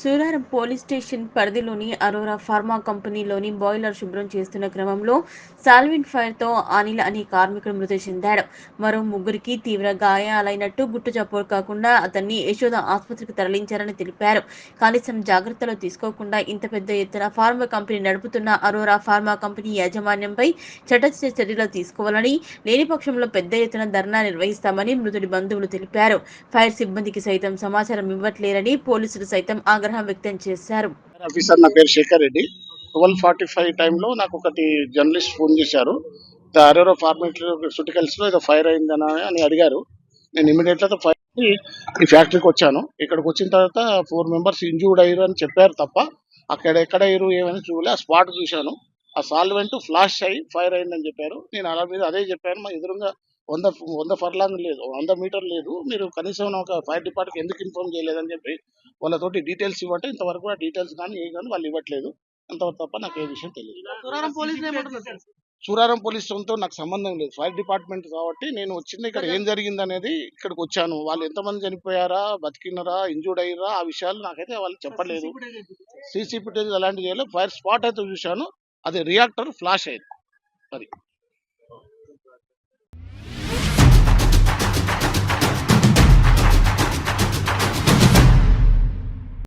Suraram police station పరిధిలోని Arora pharma కంపెనీలోని boiler శుభ్రం చేస్తున్న క్రమంలో సాల్విన్ ఫైర్తో అనిల్ అనే కార్మికుడు మృతి చెందాడు. మరో ముగ్గురికి తీవ్ర గాయాలైనట్టు గుట్టు చప్పుడు కాకుండా అతన్ని యశోద ఆసుపత్రికి తరలించారని తెలిపారు. కనీసం జాగ్రత్తలు తీసుకోకుండా ఇంత పెద్ద ఎత్తున ఫార్మా కంపెనీ నడుపుతున్న అరోరా ఫార్మా కంపెనీ యాజమాన్యంపై చట్టచర్య చర్యలు తీసుకోవాలని లేని పక్షంలో పెద్ద ఎత్తున ధర్నా నిర్వహిస్తామని మృతుడి బంధువులు తెలిపారు. ఫైర్ సిబ్బందికి సైతం సమాచారం ఇవ్వట్లేరని పోలీసులు సైతం ఆగ్రహం వ్యక్తం చేశారు. ఆఫీసర్ నా పేరు Shekhar Reddy. Twelve forty five టైంలో నాకు ఒకటి జర్నలిస్ట్ ఫోన్ చేశారు. ద అరోరో లో ఏదో ఫైర్ అయిందని అని అడిగారు. నేను ఇమీడియట్గా ఫైర్ ఈ ఫ్యాక్టరీకి వచ్చాను. ఇక్కడికి వచ్చిన తర్వాత ఫోర్ మెంబర్స్ ఇంజూర్డ్ అయ్యారు అని చెప్పారు తప్ప అక్కడ ఎక్కడ అయ్యారు ఏమైనా చూడలే. ఆ స్పాట్ చూశాను. ఆ సాల్వెంట్ ఫ్లాష్ అయ్యి ఫైర్ అయిందని చెప్పారు. నేను అలా మీద అదే చెప్పాను. మా ఎదురుగా వంద వంద ఫర్లాంగ్ లేదు వంద మీటర్ లేదు. మీరు కనీసం ఒక ఫైర్ డిపార్ట్మెంట్ ఎందుకు ఇన్ఫార్మ్ చేయలేదని చెప్పి వాళ్ళతోటి డీటెయిల్స్ ఇవ్వంటే ఇంతవరకు కూడా డీటెయిల్స్ కానీ ఏ కానీ వాళ్ళు ఇవ్వట్లేదు. అంతవరకు తప్ప నాకు ఏ విషయం తెలియదు. సూరారం పోలీసులు ఏమంటున్నారు? సూరారం పోలీస్తో నాకు సంబంధం లేదు. ఫైర్ డిపార్ట్మెంట్ కాబట్టి నేను వచ్చింది ఇక్కడ ఏం జరిగింది అనేది ఇక్కడికి వచ్చాను. వాళ్ళు ఎంతమంది చనిపోయారా బతికినారా ఇంజూర్డ్ అయ్యారా ఆ విషయాలు నాకైతే వాళ్ళు చెప్పలేదు. సీసీ ఫుటేజ్ అలాంటివి చేయలేదు ఫైర్ స్పాట్ అయితే చూశాను. అది రియాక్టర్ ఫ్లాష్ అయింది. అది.